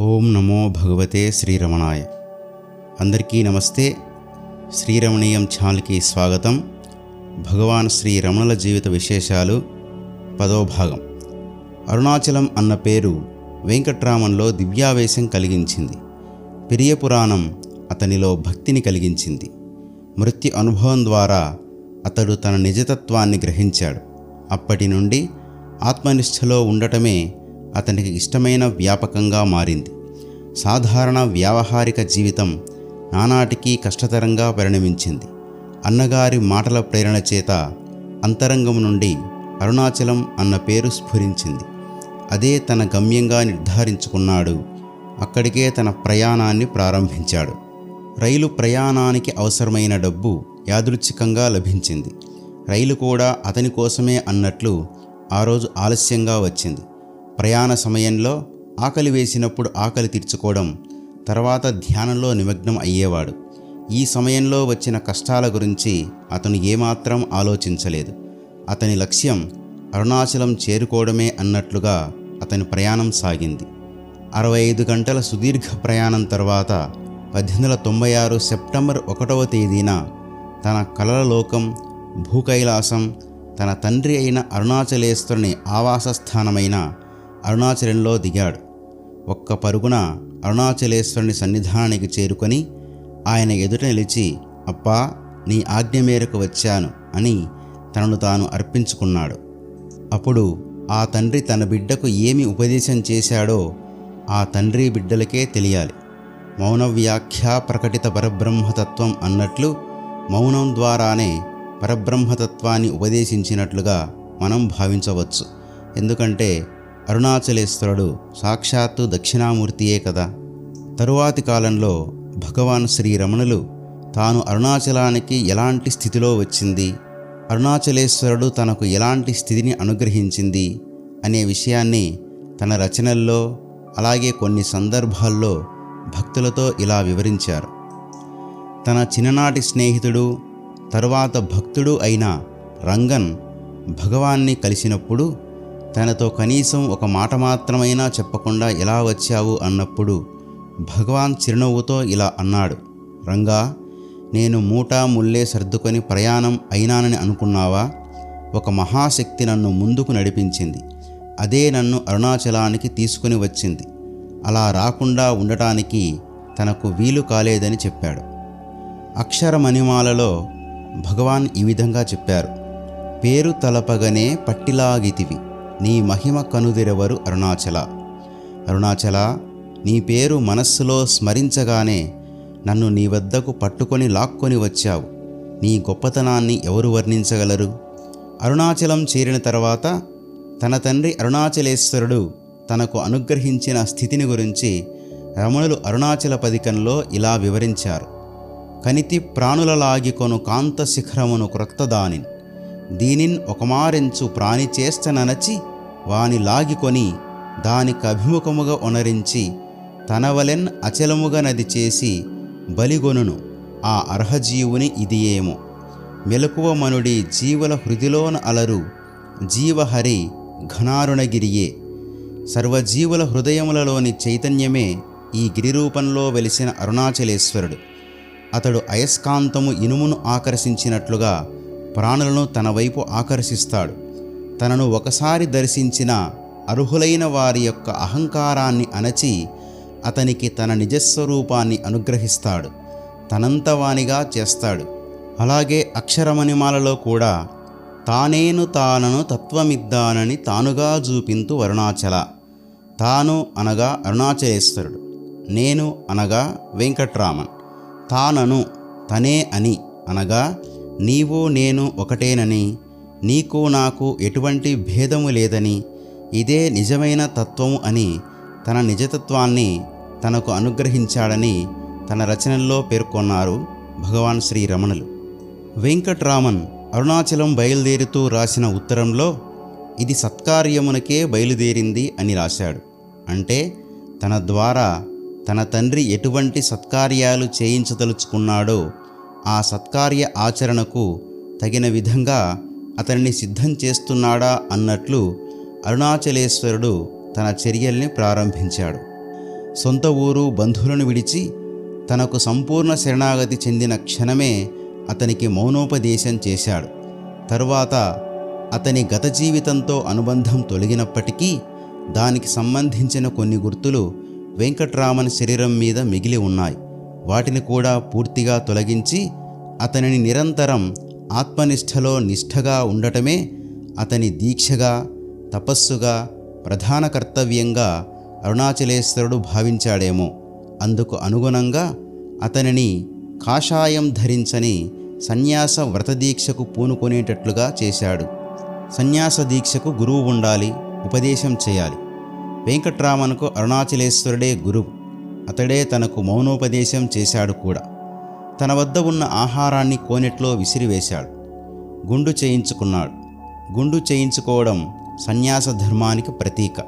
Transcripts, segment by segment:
ఓం నమో భగవతే శ్రీరమణాయ. అందరికీ నమస్తే. శ్రీరమణీయం ఛానల్కి స్వాగతం. భగవాన్ శ్రీ రమణుల జీవిత విశేషాలు పదో భాగం. అరుణాచలం అన్న పేరు వెంకట్రామన్లో దివ్యావేశం కలిగించింది. పెరియ పురాణం అతనిలో భక్తిని కలిగించింది. మృత్యు అనుభవం ద్వారా అతడు తన నిజతత్వాన్ని గ్రహించాడు. అప్పటి నుండి ఆత్మనిష్టలో ఉండటమే అతనికి ఇష్టమైన వ్యాపకంగా మారింది. సాధారణ వ్యావహారిక జీవితం నానాటికి కష్టతరంగా పరిణమించింది. అన్నగారి మాటల ప్రేరణ చేత అంతరంగం నుండి అరుణాచలం అన్న పేరు స్ఫురించింది. అదే తన గమ్యంగా నిర్ధారించుకున్నాడు. అక్కడికే తన ప్రయాణాన్ని ప్రారంభించాడు. రైలు ప్రయాణానికి అవసరమైన డబ్బు యాదృచ్ఛికంగా లభించింది. రైలు కూడా అతని కోసమే అన్నట్లు ఆ రోజు ఆలస్యంగా వచ్చింది. ప్రయాణ సమయంలో ఆకలి వేసినప్పుడు ఆకలి తీర్చుకోవడం తర్వాత ధ్యానంలో నిమగ్నం అయ్యేవాడు. ఈ సమయంలో వచ్చిన కష్టాల గురించి అతను ఏమాత్రం ఆలోచించలేదు. అతని లక్ష్యం అరుణాచలం చేరుకోవడమే అన్నట్లుగా అతని ప్రయాణం సాగింది. అరవై ఐదు గంటల సుదీర్ఘ ప్రయాణం తర్వాత పద్దెనిమిది వందల తొంభై ఆరు సెప్టెంబర్ ఒకటవ తేదీన తన కలల లోకం భూకైలాసం తన తండ్రి అయిన అరుణాచలేశ్వరుని ఆవాస స్థానమైన అరుణాచలంలో దిగాడు. ఒక్క పరుగున అరుణాచలేశ్వరుని సన్నిధానానికి చేరుకొని ఆయన ఎదుట నిలిచి అప్పా నీ ఆజ్ఞ మేరకు వచ్చాను అని తనను తాను అర్పించుకున్నాడు. అప్పుడు ఆ తండ్రి తన బిడ్డకు ఏమి ఉపదేశం చేశాడో ఆ తండ్రి బిడ్డలకే తెలియాలి. మౌనవ్యాఖ్యా ప్రకటిత పరబ్రహ్మతత్వం అన్నట్లు మౌనం ద్వారానే పరబ్రహ్మతత్వాన్ని ఉపదేశించినట్లుగా మనం భావించవచ్చు. ఎందుకంటే అరుణాచలేశ్వరుడు సాక్షాత్తు దక్షిణామూర్తియే కదా. తరువాతి కాలంలో భగవాన్ శ్రీరమణులు తాను అరుణాచలానికి ఎలాంటి స్థితిలో వచ్చింది? అరుణాచలేశ్వరుడు తనకు ఎలాంటి స్థితిని అనుగ్రహించింది? అనే విషయాన్ని తన రచనల్లో అలాగే కొన్ని సందర్భాల్లో భక్తులతో ఇలా వివరించారు. తన చిన్ననాటి స్నేహితుడు తరువాత భక్తుడు అయిన రంగన్ భగవాన్ని కలిసినప్పుడు తనతో కనీసం ఒక మాట మాత్రమైనా చెప్పకుండా ఎలా వచ్చావు అన్నప్పుడు భగవాన్ చిరునవ్వుతో ఇలా అన్నాడు. రంగా నేను మూటా ముల్లే సర్దుకొని ప్రయాణం అయినానని అనుకున్నావా? ఒక మహాశక్తి నన్ను ముందుకు నడిపించింది. అదే నన్ను అరుణాచలానికి తీసుకుని వచ్చింది. అలా రాకుండా ఉండటానికి తనకు వీలు కాలేదని చెప్పాడు. అక్షరమణిమాలలో భగవాన్ ఈ విధంగా చెప్పారు. పేరు తలపగనే పట్టిలాగితివి. నీ మహిమ కనుదిరెవరు? అరుణాచల. అరుణాచల నీ పేరు మనస్సులో స్మరించగానే నన్ను నీ వద్దకు పట్టుకొని లాక్కొని వచ్చావు. నీ గొప్పతనాన్ని ఎవరు వర్ణించగలరు? అరుణాచలం చేరిన తర్వాత తన తండ్రి అరుణాచలేశ్వరుడు తనకు అనుగ్రహించిన స్థితిని గురించి రమణులు అరుణాచల పదికంలో ఇలా వివరించారు. కనితి ప్రాణులలాగికొను కాంత శిఖరమును క్రొత్తదాని దీనిన్ ఒకమారెంచు ప్రాణి చేస్తననచి వాని లాగికొని దానికి అభిముఖముగా ఉనరించి తనవలెన్ అచలముగా నది చేసి బలిగొనును. ఆ అర్హజీవుని ఇదియేమో. మెలకువ మనుడి జీవుల హృదిలోన అలరు జీవహరి ఘనారుణగిరియే. సర్వజీవుల హృదయములలోని చైతన్యమే ఈ గిరిరూపంలో వెలిసిన అరుణాచలేశ్వరుడు. అతడు అయస్కాంతము ఇనుమును ఆకర్షించినట్లుగా ప్రాణులను తన వైపు ఆకర్షిస్తాడు. తనను ఒకసారి దర్శించిన అర్హులైన వారి యొక్క అహంకారాన్ని అణచి అతనికి తన నిజస్వరూపాన్ని అనుగ్రహిస్తాడు. తనంతవానిగా చేస్తాడు. అలాగే అక్షరమణిమాలలో కూడా తానేను తానను తత్వమిద్దానని తానుగా చూపింతు అరుణాచల తాను అనగా అరుణాచలేశ్వరుడు. నేను అనగా వెంకట్రామన్. తానను తనే అని అనగా నీవు నేను ఒకటేనని నీకు నాకు ఎటువంటి భేదము లేదని ఇదే నిజమైన తత్వము అని తన నిజతత్వాన్ని తనకు అనుగ్రహించాడని తన రచనల్లో పేర్కొన్నారు భగవాన్ శ్రీ రమణులు వెంకట్రామన్ అరుణాచలం బయలుదేరుతూ రాసిన ఉత్తరంలో ఇది సత్కార్యమునకే బయలుదేరింది అని రాశాడు. అంటే తన ద్వారా తన తండ్రి ఎటువంటి సత్కార్యాలు చేయించదలుచుకున్నాడో ఆ సత్కార్య ఆచరణకు తగిన విధంగా అతనిని సిద్ధం చేస్తున్నాడా అన్నట్లు అరుణాచలేశ్వరుడు తన చర్యల్ని ప్రారంభించాడు. సొంత ఊరు బంధువులను విడిచి తనకు సంపూర్ణ శరణాగతి చెందిన క్షణమే అతనికి మౌనోపదేశం చేశాడు. తరువాత అతని గత జీవితంతో అనుబంధం తొలగినప్పటికీ దానికి సంబంధించిన కొన్ని గుర్తులు వెంకట్రామన్ శరీరం మీద మిగిలి ఉన్నాయి. వాటిని కూడా పూర్తిగా తొలగించి అతనిని నిరంతరం ఆత్మనిష్టలో నిష్ఠగా ఉండటమే అతని దీక్షగా తపస్సుగా ప్రధాన కర్తవ్యంగా అరుణాచలేశ్వరుడు భావించాడేమో. అందుకు అనుగుణంగా అతనిని కాషాయం ధరించని సన్యాస వ్రతదీక్షకు పూనుకునేటట్లుగా చేశాడు. సన్యాస దీక్షకు గురువు ఉండాలి ఉపదేశం చేయాలి. వెంకట్రామన్కు అరుణాచలేశ్వరుడే గురువు. అతడే తనకు మౌనోపదేశం చేశాడు కూడా. తన వద్ద ఉన్న ఆహారాన్ని కోనెట్లో విసిరివేశాడు. గుండు చేయించుకున్నాడు. గుండు చేయించుకోవడం సన్యాస ధర్మానికి ప్రతీక.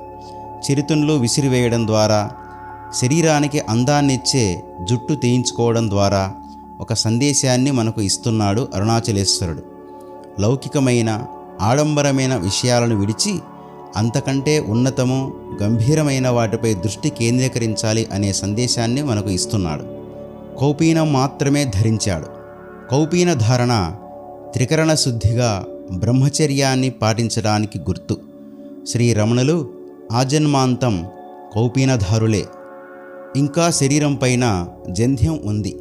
చిరుతుండ్లు విసిరివేయడం ద్వారా శరీరానికి అందాన్నిచ్చే జుట్టు తీయించుకోవడం ద్వారా ఒక సందేశాన్ని మనకు ఇస్తున్నాడు అరుణాచలేశ్వరుడు. లౌకికమైన ఆడంబరమైన విషయాలను విడిచి అంతకంటే ఉన్నతము గంభీరమైన వాటిపై దృష్టి కేంద్రీకరించాలి అనే సందేశాన్ని మనకు ఇస్తున్నాడు. కౌపీనం మాత్రమే ధరించాడు. కౌపీన ధారణ త్రికరణ శుద్ధిగా బ్రహ్మచర్యాన్ని పాటించడానికి గుర్తు. శ్రీ రమణులు ఆజన్మాంతం కౌపీనధారులే ఇంకా శరీరం పైన జంధ్యం ఉంది.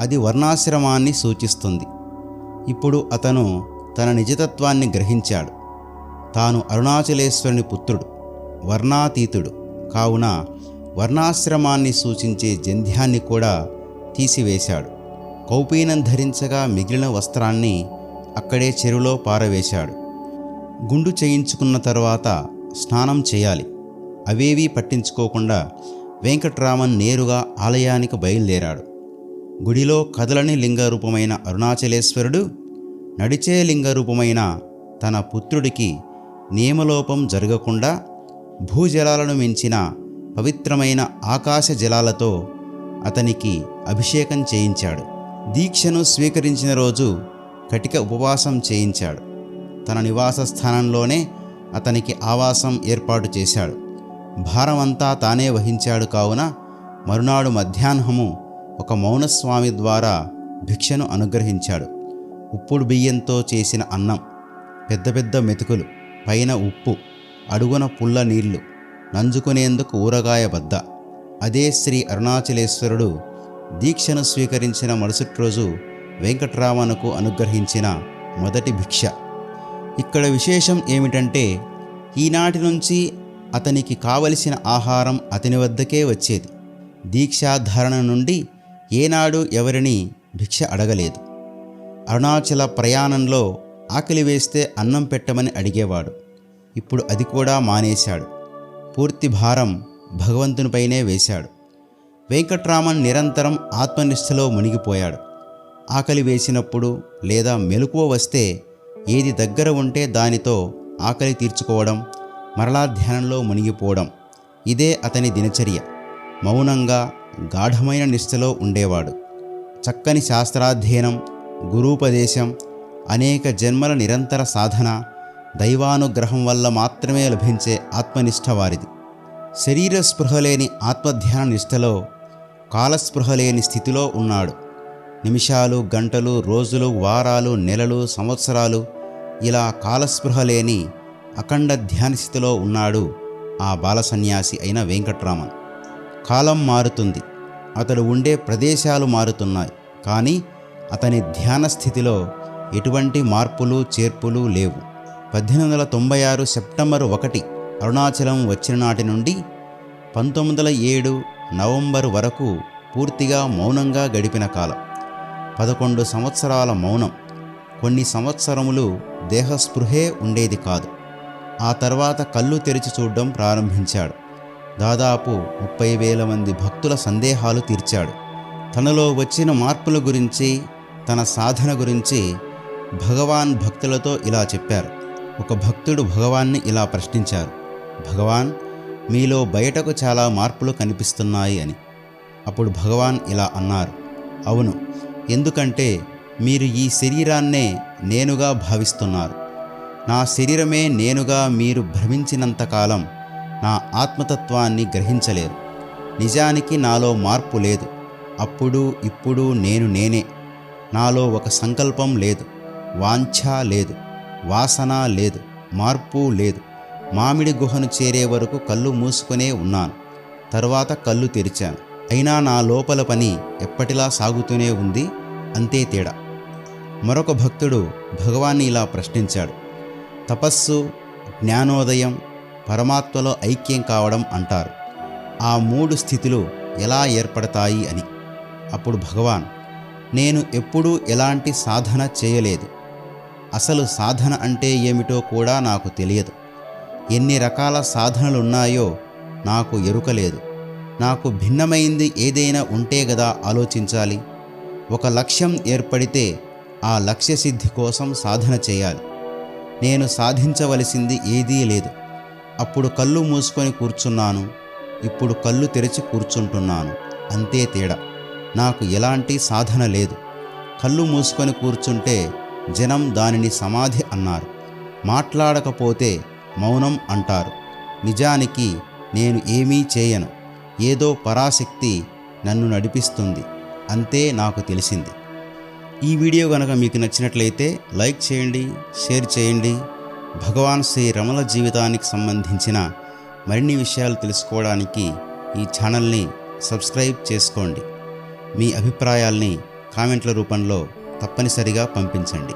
అది వర్ణాశ్రమాన్ని సూచిస్తుంది. ఇప్పుడు అతను తన నిజతత్వాన్ని గ్రహించాడు. తాను అరుణాచలేశ్వరుని పుత్రుడు వర్ణాతీతుడు. కావున వర్ణాశ్రమాన్ని సూచించే జంధ్యాన్ని కూడా తీసివేశాడు. కౌపీనం ధరించగా మిగిలిన వస్త్రాన్ని అక్కడే చెరువులో పారవేశాడు. గుండు చేయించుకున్న తర్వాత స్నానం చేయాలి. అవేవీ పట్టించుకోకుండా వెంకట్రామన్ నేరుగా ఆలయానికి బయలుదేరాడు. గుడిలో కదలని లింగరూపమైన అరుణాచలేశ్వరుడు నడిచే లింగరూపమైన తన పుత్రుడికి నియమలోపం జరగకుండా భూజలాలను మించిన పవిత్రమైన ఆకాశ జలాలతో అతనికి అభిషేకం చేయించాడు. దీక్షను స్వీకరించిన రోజు కటిక ఉపవాసం చేయించాడు. తన నివాస స్థానంలోనే అతనికి ఆవాసం ఏర్పాటు చేశాడు. భారమంతా తానే వహించాడు కావున మరునాడు మధ్యాహ్నము ఒక మౌనస్వామి ద్వారా భిక్షను అనుగ్రహించాడు. ఉప్పుడు బియ్యంతో చేసిన అన్నం పెద్ద పెద్ద మెతుకులు పైన ఉప్పు అడుగున పుల్ల నీళ్ళు నంజుకునేందుకు ఊరగాయ బద్ద అదే శ్రీ అరుణాచలేశ్వరుడు దీక్షను స్వీకరించిన మరుసటి రోజు వెంకట్రామనుకు అనుగ్రహించిన మొదటి భిక్ష. ఇక్కడ విశేషం ఏమిటంటే ఈనాటి నుంచి అతనికి కావలసిన ఆహారం అతని వద్దకే వచ్చేది. దీక్షాధారణ నుండి ఏనాడు ఎవరిని భిక్ష అడగలేదు. అరుణాచల ప్రయాణంలో ఆకలి వేస్తే అన్నం పెట్టమని అడిగేవాడు. ఇప్పుడు అది కూడా మానేశాడు. పూర్తి భారం భగవంతునిపైనే వేశాడు. వెంకట్రామన్ నిరంతరం ఆత్మనిష్టలో మునిగిపోయాడు. ఆకలి వేసినప్పుడు లేదా మెలకువ వస్తే ఏది దగ్గర ఉంటే దానితో ఆకలి తీర్చుకోవడం మరలా ధ్యానంలో మునిగిపోవడం ఇదే అతని దినచర్య. మౌనంగా గాఢమైన నిష్ఠలో ఉండేవాడు. చక్కని శాస్త్రాధ్యయనం గురూపదేశం అనేక జన్మల నిరంతర సాధన దైవానుగ్రహం వల్ల మాత్రమే లభించే ఆత్మనిష్ట వారిది. శరీర స్పృహ లేని ఆత్మధ్యాన నిష్టలో కాలస్పృహ లేని స్థితిలో ఉన్నాడు. నిమిషాలు గంటలు రోజులు వారాలు నెలలు సంవత్సరాలు ఇలా కాలస్పృహ లేని అఖండ ధ్యాన స్థితిలో ఉన్నాడు ఆ బాల సన్యాసి అయిన వెంకట్రామన్. కాలం మారుతుంది. అతడు ఉండే ప్రదేశాలు మారుతున్నాయి. కానీ అతని ధ్యాన స్థితిలో ఎటువంటి మార్పులు చేర్పులు లేవు. పద్దెనిమిది వందల తొంభై ఆరు సెప్టెంబర్ ఒకటి అరుణాచలం వచ్చిన నాటి నుండి పంతొమ్మిది వందల ఏడు నవంబర్ వరకు పూర్తిగా మౌనంగా గడిపిన కాలం. పదకొండు సంవత్సరాల మౌనం. కొన్ని సంవత్సరములు దేహస్పృహే ఉండేది కాదు. ఆ తర్వాత కళ్ళు తెరిచి చూడడం ప్రారంభించాడు. దాదాపు ముప్పై వేల మంది భక్తుల సందేహాలు తీర్చాడు. తనలో వచ్చిన మార్పుల గురించి తన సాధన గురించి భగవాన్ భక్తులతో ఇలా చెప్పారు. ఒక భక్తుడు భగవాన్ని ఇలా ప్రశ్నించారు. భగవాన్ మీలో బయటకు చాలా మార్పులు కనిపిస్తున్నాయి అని. అప్పుడు భగవాన్ ఇలా అన్నారు. అవును ఎందుకంటే మీరు ఈ శరీరాన్నే నేనుగా భావిస్తున్నారు. నా శరీరమే నేనుగా మీరు భ్రమించినంతకాలం నా ఆత్మతత్వాన్ని గ్రహించలేరు. నిజానికి నాలో మార్పు లేదు. అప్పుడు ఇప్పుడు నేను నేనే. నాలో ఒక సంకల్పం లేదు. వాంఛ లేదు వాసన లేదు మార్పు లేదు. మామిడి గుహను చేరే వరకు కళ్ళు మూసుకునే ఉన్నాను. తర్వాత కళ్ళు తెరిచాను. అయినా నా లోపల పని ఎప్పటిలా సాగుతూనే ఉంది? అంతే తేడా. మరొక భక్తుడు భగవాన్ని ఇలా ప్రశ్నించాడు. తపస్సు జ్ఞానోదయం పరమాత్మలో ఐక్యం కావడం అంటారు. ఆ మూడు స్థితులు ఎలా ఏర్పడతాయి అని. అప్పుడు భగవాన్ నేను ఎప్పుడూ ఎలాంటి సాధన చేయలేదు. అసలు సాధన అంటే ఏమిటో కూడా నాకు తెలియదు. ఎన్ని రకాల సాధనలున్నాయో నాకు ఎరుకలేదు. నాకు భిన్నమైంది ఏదైనా ఉంటే గదా ఆలోచించాలి. ఒక లక్ష్యం ఏర్పడితే ఆ లక్ష్య సిద్ధి కోసం సాధన చేయాలి. నేను సాధించవలసింది ఏదీ లేదు. అప్పుడు కళ్ళు మూసుకొని కూర్చున్నాను. ఇప్పుడు కళ్ళు తెరిచి కూర్చుంటున్నాను. అంతే తేడా. నాకు ఎలాంటి సాధన లేదు. కళ్ళు మూసుకొని కూర్చుంటే జనం దానిని సమాధి అన్నారు. మాట్లాడకపోతే మౌనం అంటారు. నిజానికి నేను ఏమీ చేయను. ఏదో పరాశక్తి నన్ను నడిపిస్తుంది. అంతే నాకు తెలిసింది. ఈ వీడియో కనుక మీకు నచ్చినట్లయితే లైక్ చేయండి షేర్ చేయండి. భగవాన్ శ్రీ రమల జీవితానికి సంబంధించిన మరిన్ని విషయాలు తెలుసుకోవడానికి ఈ ఛానల్ని సబ్స్క్రైబ్ చేసుకోండి. మీ అభిప్రాయాల్ని కామెంట్ల రూపంలో తప్పనిసరిగా పంపించండి.